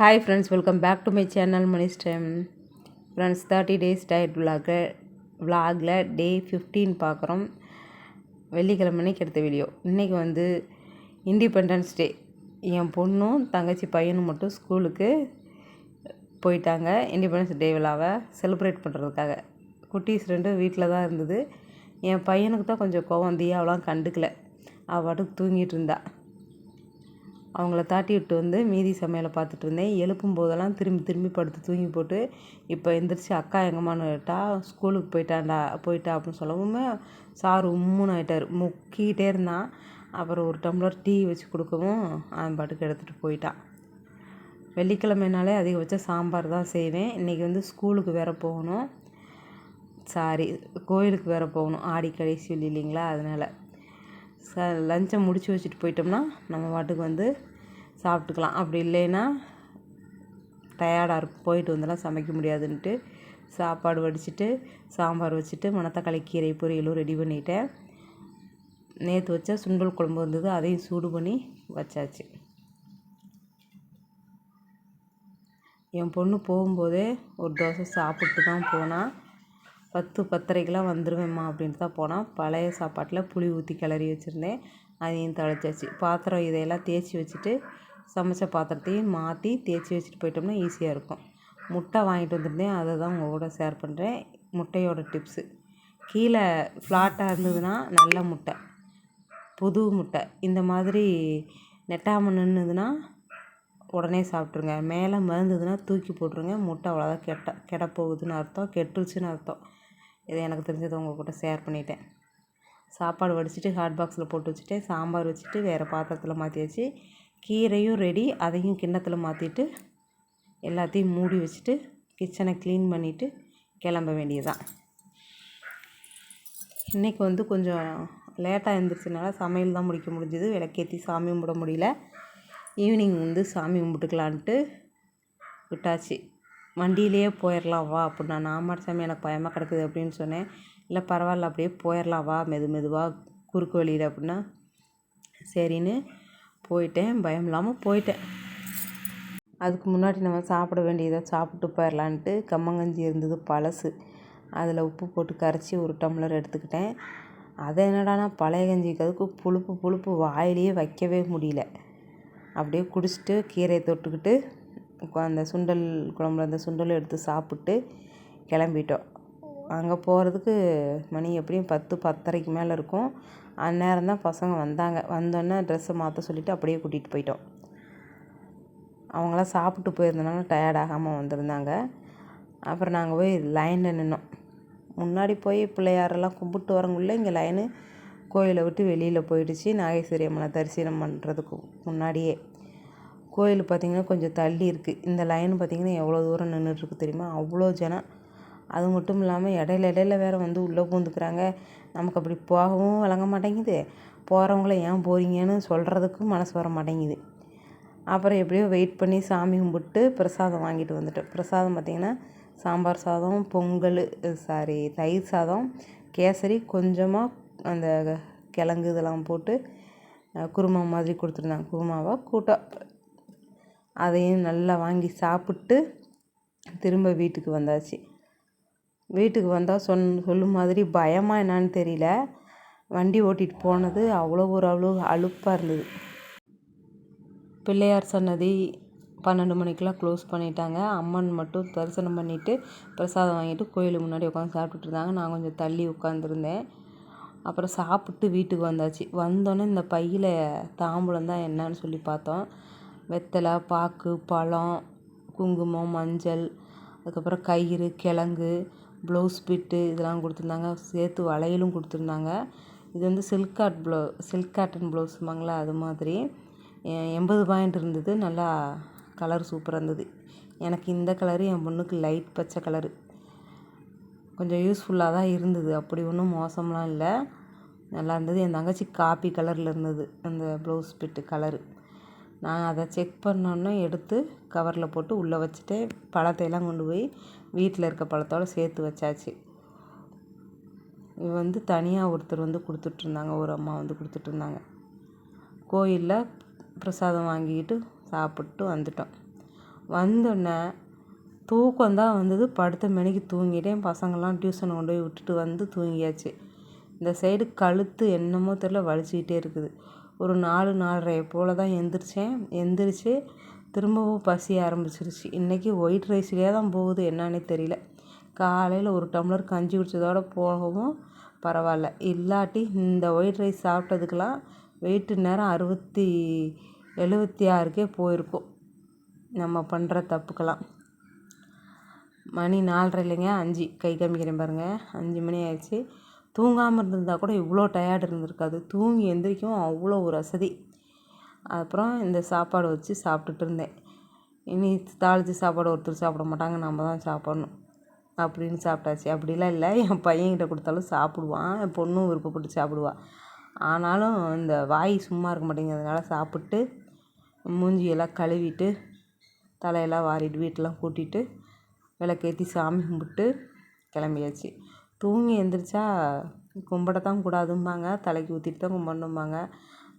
Hi friends welcome back to my channel மணிஸ்டம் friends thirty days diet விலாக விலாகில் day fifteen பார்க்குறோம் வெள்ளிக்கிழமை அன்னைக்கு எடுத்த வீடியோ இன்றைக்கி வந்து இண்டிபெண்டன்ஸ் டே என் பொண்ணும் தங்கச்சி பையனும் மட்டும் ஸ்கூலுக்கு போயிட்டாங்க. இண்டிபெண்டன்ஸ் டே விழாவை செலிப்ரேட் பண்ணுறதுக்காக குட்டீஸ் ரெண்டும் வீட்டில் தான் இருந்தது. என் பையனுக்கு தான் கொஞ்சம் கோவம் தீயாவெலாம் கண்டுக்கல. அவள் பாட்டுக்கு தூங்கிட்டு இருந்தாள் அவங்கள தாட்டி விட்டு வந்து மீதி சமையலை பார்த்துட்டு இருந்தேன். எழுப்பும் போதெல்லாம் திரும்பி திரும்பி படுத்து தூங்கி போட்டு இப்போ எந்திரிச்சு அக்கா எங்கம்மான்னு கேட்டால் ஸ்கூலுக்கு போயிட்டான்டா போயிட்டா அப்படின்னு சொல்லவுமே சார் உம்முன்னு ஆயிட்டார். முக்கிக்கிட்டே இருந்தான். அப்புறம் ஒரு டம்ளர் டீ வச்சு கொடுக்கவும் அவன் பாட்டுக்கு எடுத்துகிட்டு போயிட்டான். வெள்ளிக்கிழமைனாலே அதிகபட்சம் சாம்பார் தான் செய்வேன். இன்றைக்கி வந்து ஸ்கூலுக்கு வேறு போகணும். சாரி கோயிலுக்கு வேறு போகணும். ஆடி கடைசி இல்லைங்களா? அதனால். ச லஞ்சை முடித்து வச்சுட்டு போயிட்டோம்னா நம்ம பாட்டுக்கு வந்து சாப்பிட்டுக்கலாம். அப்படி இல்லைன்னா டயர்டாக இருக்கும் போயிட்டு வந்தெல்லாம் சமைக்க முடியாதுன்ட்டு சாப்பாடு வடிச்சிட்டு சாம்பார் வச்சுட்டு மணத்தக்காளி கீரை பொரியலும் ரெடி பண்ணிட்டேன். நேற்று வச்ச சுண்டல் குழம்பு வந்தது அதையும் சூடு பண்ணி வச்சாச்சு. என் பொண்ணு போகும்போதே ஒரு தோசை சாப்பிட்டு தான் போனால் பத்து பத்தரைக்கெலாம் வந்துடுவேம்மா அப்படின்ட்டு தான் போனால் பழைய சாப்பாட்டில் புளி ஊற்றி கிளறி வச்சுருந்தேன். அதையும் தொலைச்சாச்சு. பாத்திரம் இதையெல்லாம் தேய்ச்சி வச்சுட்டு சமைச்ச பாத்திரத்தையும் மாற்றி தேய்ச்சி வச்சுட்டு போயிட்டோம்னா ஈஸியாக இருக்கும். முட்டை வாங்கிட்டு வந்திருந்தேன். அதை தான் உங்கள் கூட ஷேர் பண்ணுறேன் முட்டையோட டிப்ஸு கீழே ஃப்ளாட்டாக இருந்ததுன்னா நல்ல முட்டை. புது முட்டை. இந்த மாதிரி நெட்டாமல் நின்றுதுன்னா உடனே சாப்பிட்ருங்க மேலே மருந்துதுன்னா தூக்கி போட்டுருங்க. முட்டை அவ்வளோதான் கெட்ட கெட போகுதுன்னு அர்த்தம். கெட்டுருச்சுன்னு அர்த்தம். இதை எனக்கு தெரிஞ்சதை உங்கள் கூட ஷேர் பண்ணிட்டேன். சாப்பாடு வடிச்சிட்டு ஹாட் பாக்ஸில் போட்டு வச்சுட்டு சாம்பார் வச்சுட்டு வேறு பாத்திரத்தில் மாற்றி வச்சு கீரையும் ரெடி அதையும் கிண்ணத்தில் மாற்றிட்டு எல்லாத்தையும் மூடி வச்சுட்டு கிச்சனை க்ளீன் பண்ணிவிட்டு கிளம்ப வேண்டியதுதான். இன்றைக்கி வந்து கொஞ்சம் லேட்டாக எழுந்திரிச்சனால சமையல் தான் முடிக்க முடிஞ்சது. விளக்கேற்றி சாமி கும்பிட முடியல. ஈவினிங் வந்து சாமி கும்பிட்டுக்கலான்ட்டு விட்டாச்சு. வண்டியிலேயே போயிடலாம் வா அப்படின்னா நான் மாட்டு சாமி எனக்கு பயமாக கிடக்குது அப்படின்னு சொன்னேன். இல்லை பரவாயில்ல அப்படியே போயிடலாம் வா மெது மெதுவாக குறுக்கு வழியில் அப்படின்னா சரின்னு போயிட்டேன். பயம் இல்லாமல் போயிட்டேன். அதுக்கு முன்னாடி நம்ம சாப்பிட வேண்டியதை சாப்பிட்டு போயிடலான்ட்டு கம்மங்கஞ்சி இருந்தது பழசு. அதில் உப்பு போட்டு கரைச்சி ஒரு டம்ளர் எடுத்துக்கிட்டேன். அதை என்னடானா பழைய கஞ்சிக்கு அதுக்கு புழுப்பு புழுப்பு வாயிலேயே வைக்கவே முடியல. அப்படியே குடிச்சிட்டு கீரையை தொட்டுக்கிட்டு அந்த சுண்டல் குழம்புல அந்த சுண்டல் எடுத்து சாப்பிட்டு கிளம்பிட்டோம். அங்கே போகிறதுக்கு மணி எப்படியும் பத்து பத்தரைக்கு மேலே இருக்கும். அந்நேரம் தான் பசங்க வந்தாங்க. வந்தோடனே ட்ரெஸ்ஸை மாற்ற சொல்லிவிட்டு அப்படியே கூட்டிகிட்டு போயிட்டோம். அவங்களாம் சாப்பிட்டு போயிருந்தனால டயர்ட் ஆகாமல் வந்திருந்தாங்க. அப்புறம் நாங்கள் போய் லைனில் நின்னோம். முன்னாடி போய் பிள்ளையாரெல்லாம் கும்பிட்டு வரங்குள்ளே இங்கே லைனு கோயிலை விட்டு வெளியில் போயிடுச்சு. நாகேஸ்வரி அம்மனை தரிசனம் பண்ணுறதுக்கு முன்னாடியே. கோயில் பார்த்திங்கன்னா கொஞ்சம் தள்ளி இருக்குது இந்த லைன் பார்த்திங்கன்னா எவ்வளோ தூரம் நின்றுட்டுருக்கு தெரியுமா? அவ்வளோ ஜனம். அது மட்டும் இல்லாமல் இடையில இடையில வேறு வந்து உள்ளே பூந்துக்கிறாங்க. நமக்கு அப்படி போகவும் வழங்க மாட்டேங்குது. போகிறவங்கள ஏன் போகிறீங்கன்னு சொல்கிறதுக்கும் மனசு வர மாட்டேங்குது. அப்புறம் எப்படியோ வெயிட் பண்ணி சாமி கும்பிட்டு பிரசாதம் வாங்கிட்டு வந்துட்டோம். பிரசாதம் பார்த்திங்கன்னா சாம்பார் சாதம் பொங்கல் சாரி தயிர் சாதம் கேசரி கொஞ்சமாக அந்த கிழங்கு இதெல்லாம் போட்டு குருமா மாதிரி கொடுத்துருந்தாங்க. குருமாவை கூட்டம் அதையும் நல்லா வாங்கி சாப்பிட்டு திரும்ப வீட்டுக்கு வந்தாச்சு. வீட்டுக்கு வந்தால் சொன் சொல்லும் மாதிரி பயமாக என்னான்னு தெரியல. வண்டி ஓட்டிகிட்டு போனது அவ்வளோ ஒரு அவ்வளோ அழுப்பாக இருந்தது. பிள்ளையார் சன்னதி பன்னெண்டு மணிக்கெலாம் க்ளோஸ் பண்ணிட்டாங்க. அம்மன் மட்டும் தரிசனம் பண்ணிவிட்டு பிரசாதம் வாங்கிட்டு கோயிலுக்கு முன்னாடி உட்காந்து சாப்பிட்டுட்டு இருந்தாங்க. நான் கொஞ்சம் தள்ளி உட்காந்துருந்தேன் அப்புறம் சாப்பிட்டு வீட்டுக்கு வந்தாச்சு. வந்தோடனே இந்த பையில் தாம்பூலம் தான் என்னன்னு சொல்லி பார்த்தோம். வெத்தலை பாக்கு பழம் குங்குமம் மஞ்சள் அதுக்கப்புறம் கயிறு கிழங்கு ப்ளவுஸ் பிட்டு இதெல்லாம் கொடுத்துருந்தாங்க. சேர்த்து வளையலும் கொடுத்துருந்தாங்க. இது வந்து சில்க் காட் ப்ளவு சில்க் காட்டன் ப்ளவுஸுமாங்களா அது மாதிரி. எண்பது பாயிண்ட் இருந்தது. நல்லா கலர் சூப்பராக இருந்தது. எனக்கு இந்த கலரு என் பொண்ணுக்கு லைட் பச்சை கலரு கொஞ்சம் யூஸ்ஃபுல்லாக தான் இருந்தது. அப்படி ஒன்றும் மோசம்லாம் இல்லை. நல்லா இருந்தது. என் தங்கச்சி காப்பி கலரில் இருந்தது. அந்த ப்ளவுஸ் பிட்டு கலரு நான் அதை செக் பண்ணோன்னே எடுத்து கவரில் போட்டு உள்ளே வச்சுட்டு பழத்தையெல்லாம் கொண்டு போய் வீட்டில் இருக்க பழத்தோடு சேர்த்து வச்சாச்சு. இது வந்து தனியாக ஒருத்தர் வந்து கொடுத்துட்ருந்தாங்க ஒரு அம்மா வந்து கொடுத்துட்ருந்தாங்க. கோயிலில் பிரசாதம் வாங்கிக்கிட்டு சாப்பிட்டு வந்துட்டோம். வந்தோடனே தூக்கம் தான் வந்தது. படுத்த மணிக்கு தூங்கிட்டேன். பசங்கள்லாம் டியூஷன் கொண்டு போய் விட்டுட்டு வந்து தூங்கியாச்சு. இந்த சைடு கழுத்து என்னமோ தெரில வலிச்சிக்கிட்டே இருக்குது. ஒரு நாலு நாலரை போல் தான் எந்திரிச்சேன். எந்திரிச்சு திரும்பவும் பசி ஆரம்பிச்சிருச்சு. இன்றைக்கி ஒயிட் ரைஸ்லேயே தான் போகுது. என்னன்னே தெரியல. காலையில் ஒரு டம்ளர் கஞ்சி குடித்ததோட போகவும் பரவாயில்ல. இல்லாட்டி இந்த ஒயிட் ரைஸ் சாப்பிட்டதுக்கெல்லாம் வெயிட்டு நேரம் அறுபத்தி எழுபத்தி ஆறுக்கே போயிருக்கும் நம்ம பண்ணுற தப்புக்கெல்லாம். மணி நாலரை இல்லைங்க அஞ்சு. கை காமிக்கிறேன் பாருங்கள் அஞ்சு மணி ஆயிடுச்சு. தூங்காமல் இருந்திருந்தால் கூட இவ்வளோ டயர்டு இருந்திருக்காது. தூங்கி எந்திரிக்கும் அவ்வளோ ஒரு வசதி. அப்புறம் இந்த சாப்பாடு வச்சு சாப்பிட்டுட்டு இருந்தேன். இனி தாளித்து சாப்பாடு ஒருத்தர் சாப்பிட மாட்டாங்க நம்ம தான் சாப்பிட்ணும். அப்படின்னு சாப்பிட்டாச்சு. அப்படிலாம் இல்லை. என் பையன்கிட்ட கொடுத்தாலும் சாப்பிடுவான். என் பொண்ணும் விருப்பப்பட்டு சாப்பிடுவாள் ஆனாலும் இந்த வாய் சும்மா இருக்க மாட்டேங்கிறதுனால சாப்பிட்டு மூஞ்சியெல்லாம் கழுவிட்டு தலையெல்லாம் வாரிட்டு வீட்டெல்லாம் கூட்டிட்டு விளக்கேற்றி சாமி கும்பிட்டு கிளம்பியாச்சு. தூங்கி எழுந்திரிச்சா கும்பிடத்தான் கூடாதும்பாங்க. தலைக்கு ஊற்றிட்டு தான் கும்பிடணும்பாங்க.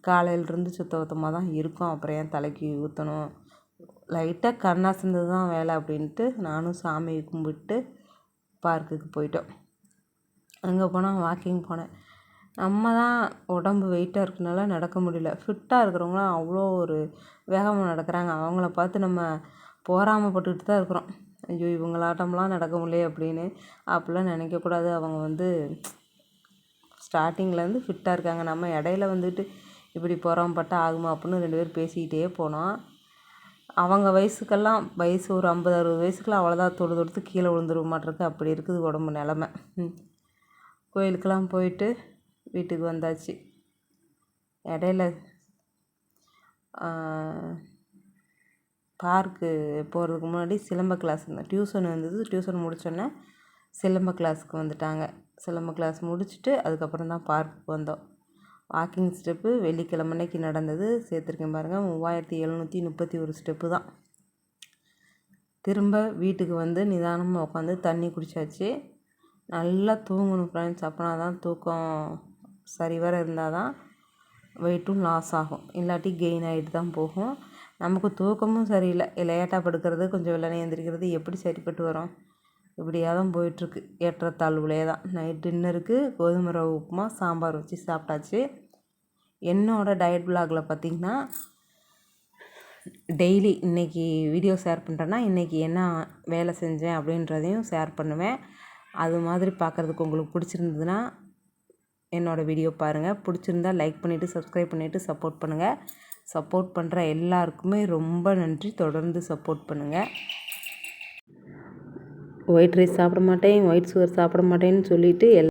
காலையிலேருந்து சுத்தபத்தமாக தான் இருக்கும். அப்புறம் ஏன் தலைக்கு ஊற்றணும் லைட்டாக கண் அசந்தது தான் வேலை அப்படின்ட்டு நானும் சாமியை கும்பிட்டு பார்க்குக்கு போயிட்டோம். அங்கே போனால் வாக்கிங் போனேன். நம்ம தான் உடம்பு வெயிட்டாக இருக்கனால நடக்க முடியல. ஃபிட்டாக இருக்கிறவங்களாம் அவ்வளோ ஒரு வேகமாக நடக்கிறாங்க. அவங்கள பார்த்து நம்ம பொறாமைப்பட்டுக்கிட்டு தான் இருக்கிறோம். ஐயோ இவங்களாட்டம்லாம் நடக்க முடியலையே அப்படின்னு அப்படிலாம் நினைக்கக்கூடாது. அவங்க வந்து ஸ்டார்டிங்லேருந்து ஃபிட்டாக இருக்காங்க. நம்ம இடையில வந்துட்டு இப்படி பொறாமப்பட்டா ஆகுமா அப்படின்னு ரெண்டு பேரும் பேசிக்கிட்டே போனோம். அவங்க வயசுக்கெல்லாம் வயசு ஒரு ஐம்பது அறுபது வயசுக்கெல்லாம் அவ்வளோதான் தொடு தொடுத்து கீழே விழுந்துருவ மாட்டிருக்கு. அப்படி இருக்குது உடம்பு நிலமை. கோயிலுக்கெல்லாம் போயிட்டு வீட்டுக்கு வந்தாச்சு. இடையில பார்க்கு போகிறதுக்கு முன்னாடி சிலம்ப கிளாஸ் இருந்தேன். டியூஷன் இருந்தது. டியூஷன் முடித்தோடனே சிலம்ப கிளாஸுக்கு வந்துட்டாங்க. சிலம்ப கிளாஸ் முடிச்சுட்டு அதுக்கப்புறம் தான் பார்க்குக்கு வந்தோம். வாக்கிங் ஸ்டெப்பு வெள்ளிக்கிழமை அன்னைக்கு நடந்தது. சேர்த்துருக்கேன் பாருங்கள் மூவாயிரத்தி எழுநூற்றி முப்பத்தி ஒரு ஸ்டெப்பு தான். திரும்ப வீட்டுக்கு வந்து நிதானமாக உட்காந்து தண்ணி குடித்தாச்சு நல்லா தூங்கணும் ஃப்ரெண்ட்ஸ் அப்படின்னா தான் தூக்கம் சரிவர இருந்தால் தான் வெயிட்டும் லாஸ் ஆகும். இல்லாட்டி கெயின் ஆகிட்டு தான் போகும். நமக்கு தூக்கமும் சரியில்லை. லேட்டாக படுக்கிறது கொஞ்சம் வெள்ளனே எழுந்திரிக்கிறது எப்படி சரிப்பட்டு வரும்? இப்படியாக தான் போயிட்டுருக்கு ஏற்றத்தாழ்வுலே தான் நைட் டின்னருக்கு கோதுமை ரவை உப்புமா சாம்பார் வச்சு சாப்பிட்டாச்சு. என்னோடய டயட் பிளாகில் பார்த்திங்கன்னா டெய்லி இன்றைக்கி வீடியோ ஷேர் பண்ணுறேன்னா இன்றைக்கி என்ன வேலை செஞ்சேன் அப்படின்றதையும் ஷேர் பண்ணுவேன். அது மாதிரி பார்க்குறதுக்கு உங்களுக்கு பிடிச்சிருந்ததுன்னா என்னோடய வீடியோ பாருங்கள் பிடிச்சிருந்தா லைக் பண்ணிவிட்டு சப்ஸ்கிரைப் பண்ணிவிட்டு சப்போர்ட் பண்ணுங்கள் சப்போர்ட் பண்ணுற எல்லாருக்குமே ரொம்ப நன்றி. தொடர்ந்து சப்போர்ட் பண்ணுங்கள் ஒயிட் ரைஸ் சாப்பிட மாட்டேன் ஒயிட் சுகர் சாப்பிட மாட்டேன்னு சொல்லிவிட்டு எல்